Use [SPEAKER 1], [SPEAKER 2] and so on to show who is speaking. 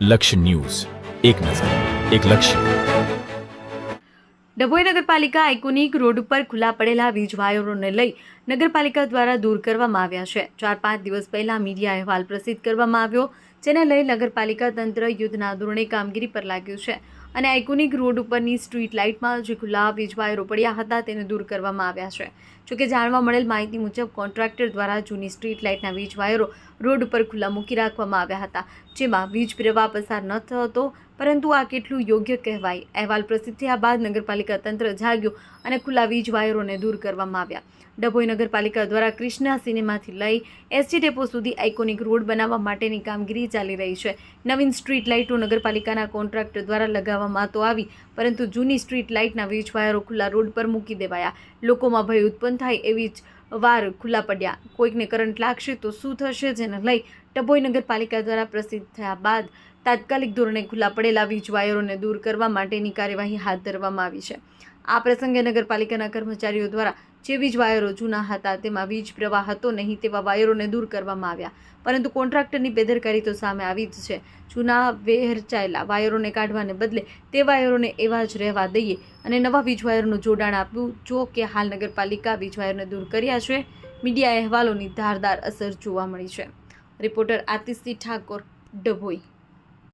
[SPEAKER 1] લક્ષ્ય ન્યૂઝ. એક નજર, એક લક્ષ્ય.
[SPEAKER 2] ડભોઈ નગરપાલિકા આઇકોનિક રોડ ઉપર ખુલ્લા પડેલા વીજ વાયરોને લઈ નગરપાલિકા દ્વારા દૂર કરવામાં આવ્યા છે. ચાર પાંચ દિવસ પહેલા મીડિયા અહેવાલ પ્રસિદ્ધ કરવામાં આવ્યો, જેને લઈ નગરપાલિકા તંત્ર યુદ્ધના ધોરણે કામગીરી પર લાગ્યું છે. અને આઇકોનિક રોડ ઉપરની સ્ટ્રીટ લાઇટમાં જે ખુલ્લા વીજ વાયરો પડ્યા હતા તેને દૂર કરવામાં આવ્યા છે. જોકે જાણવા મળેલ માહિતી મુજબ કોન્ટ્રાક્ટર દ્વારા જૂની સ્ટ્રીટ લાઇટના વીજ વાયરો રોડ ઉપર ખુલ્લા મૂકી રાખવામાં આવ્યા હતા, જેમાં વીજ પ્રવાહ પસાર ન થતો પરંતુ આ કેટલું યોગ્ય કહેવાય? અહેવાલ પ્રસિદ્ધ થયા બાદ નગરપાલિકા તંત્ર જાગ્યું અને ખુલ્લા વીજ વાયરોને દૂર કરવામાં આવ્યા. ડભોઈ નગરપાલિકા દ્વારા ક્રિષ્ના સિનેમાથી લઈ એસટી ડેપો સુધી આઇકોનિક રોડ બનાવવા માટેની કામગીરી ચાલી રહી છે. નવીન સ્ટ્રીટ લાઇટો નગરપાલિકાના કોન્ટ્રાક્ટર દ્વારા લગાવવામાં તો આવી, પરંતુ જૂની સ્ટ્રીટ લાઇટના વીજ વાયરો ખુલ્લા રોડ પર મૂકી દેવાયા. લોકોમાં ભય ઉત્પન્ન થાય એવી જ વાર ખુલ્લા પડ્યા. કોઈકને કરંટ લાગશે તો શું થશે જેને લઈ ટભોઈ નગરપાલિકા દ્વારા પ્રસિદ્ધ થયા બાદ તાત્કાલિક ધોરણે ખુલ્લા પડેલા વીજ વાયરોને દૂર કરવા માટેની કાર્યવાહી હાથ ધરવામાં આવી છે. આ પ્રસંગે નગરપાલિકાના કર્મચારીઓ દ્વારા જે વીજ વાયરો જૂના હતા, તેમાં વીજ પ્રવાહ હતો નહીં તેવા વાયરોને દૂર કરવામાં આવ્યા. પરંતુ કોન્ટ્રાક્ટરની બેદરકારી તો સામે આવી જ છે. જૂના વેહરચાયેલા વાયરોને કાઢવાને બદલે તે વાયરોને એવા જ રહેવા દઈએ અને નવા વીજ વાયરોનું જોડાણ આપ્યું જો કે હાલ નગરપાલિકા વીજ વાયરને દૂર કર્યા છે, મીડિયા અહેવાલોની ધારદાર અસર જોવા મળી છે. રિપોર્ટર આતિશી ઠાકોર, ડભોઈ.